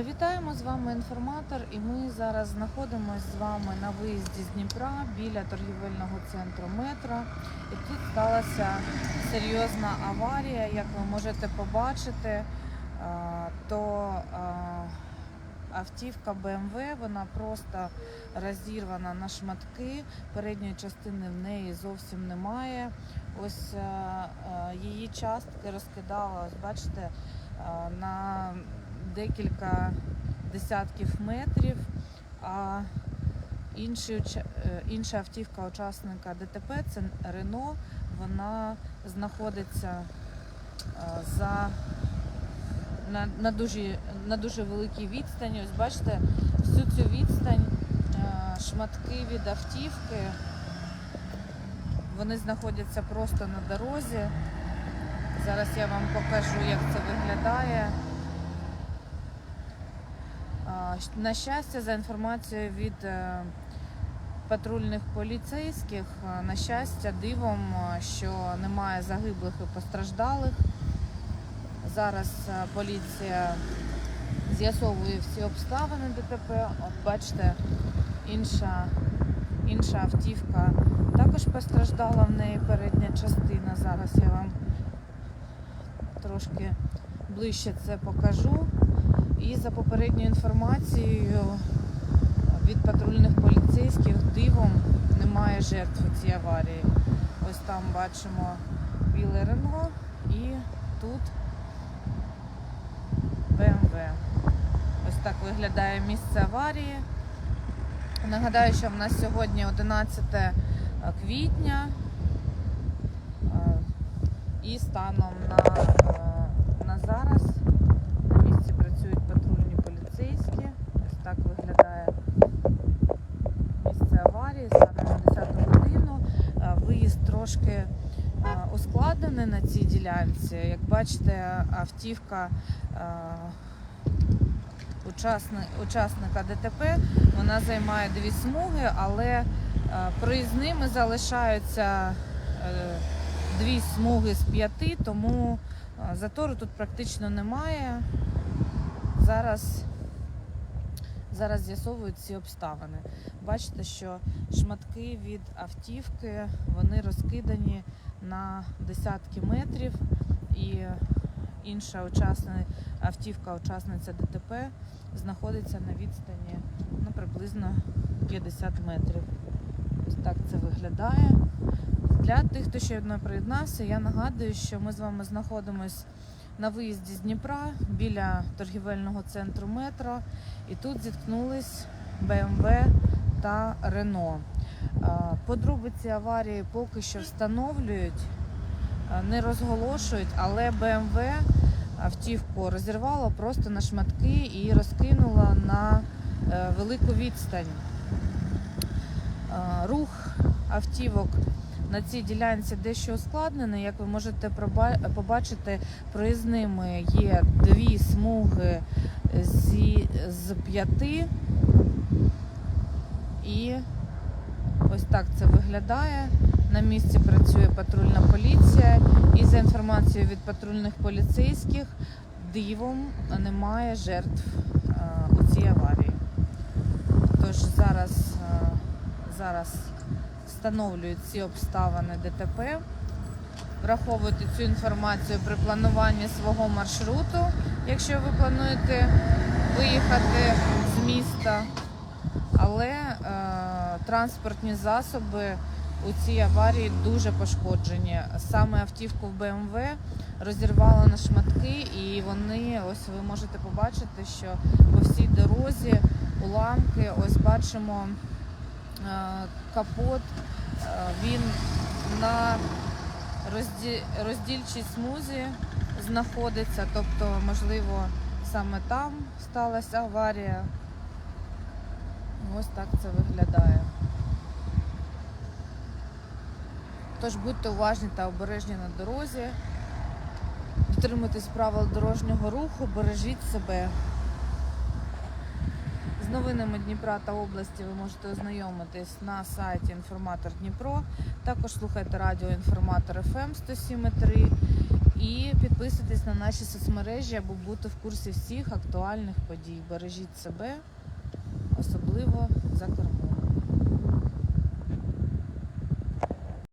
Вітаємо з вами інформатор, і ми зараз знаходимося з вами на виїзді з Дніпра біля торгівельного центру метро. І тут сталася серйозна аварія. Як ви можете побачити, то автівка BMW, вона просто розірвана на шматки. Передньої частини в неї зовсім немає. Ось її частки розкидала, бачите, на декілька десятків метрів, а уча- е, інша автівка учасника ДТП це Рено. Вона знаходиться е, за на, на, дуже, на дуже великій відстані. Ось бачите, всю цю відстань е, шматки від автівки. Вони знаходяться просто на дорозі. Зараз я вам покажу, як це виглядає. На щастя, за інформацією від е, патрульних поліцейських, е, на щастя, дивом, е, що немає загиблих і постраждалих. Зараз поліція з'ясовує всі обставини ДТП. От бачите, інша, інша автівка також постраждала в неї передня частина. Зараз я вам трошки ближче це покажу. І за попередньою інформацією від патрульних поліцейських дивом немає жертв у цій аварії. Ось там бачимо біле Рено і тут БМВ. Ось так виглядає місце аварії. Нагадаю, що в нас сьогодні 11 квітня. Е, І станом на, е, на зараз на місці працюють патрульні поліцейські. Ось так виглядає місце аварії саме на 10 годину. Е, Виїзд трошки е, ускладнений на цій ділянці. Як бачите, автівка е, учасника ДТП вона займає дві смуги, але проїзними залишаються дві смуги з п'яти, тому затору тут практично немає. Зараз, зараз з'ясовують ці обставини. Бачите, що шматки від автівки вони розкидані на десятки метрів, і інша учасна, автівка, учасниця ДТП, знаходиться на відстані ну, приблизно 50 метрів. Ось так це виглядає. Для тих, хто ще не приєднався, я нагадую, що ми з вами знаходимось на виїзді з Дніпра біля торгівельного центру метро, і тут зіткнулись БМВ та Рено. Подробиці аварії поки що встановлюють, не розголошують, але БМВ автівку розірвало просто на шматки і розкинула на е, велику відстань. Рух автівок на цій ділянці дещо ускладнений. Як ви можете побачити, проїзними є дві смуги зі, з п'яти. І ось так це виглядає. На місці працює патрульна поліція. І за інформацією від патрульних поліцейських, дивом немає жертв е, у цій аварії. Тож зараз, е, зараз встановлюють ці обставини ДТП. Враховуйте цю інформацію при плануванні свого маршруту, якщо ви плануєте виїхати з міста. Але е, транспортні засоби у цій аварії дуже пошкоджені. Саме автівку в БМВ розірвало на шматки, і вони, ось ви можете побачити, що по всій дорозі уламки, ось бачимо капот, е, він на роздільчій смузі знаходиться, тобто, можливо, саме там сталася аварія. Ось так це виглядає. Тож будьте уважні та обережні на дорозі. Дотримуйтесь правил дорожнього руху, бережіть себе. Новинами Дніпра та області ви можете ознайомитись на сайті Інформатор Дніпро. Також слухайте радіо Інформатор ФМ 107.3 І підписуйтесь на наші соцмережі, аби бути в курсі всіх актуальних подій. Бережіть себе, особливо за кермом.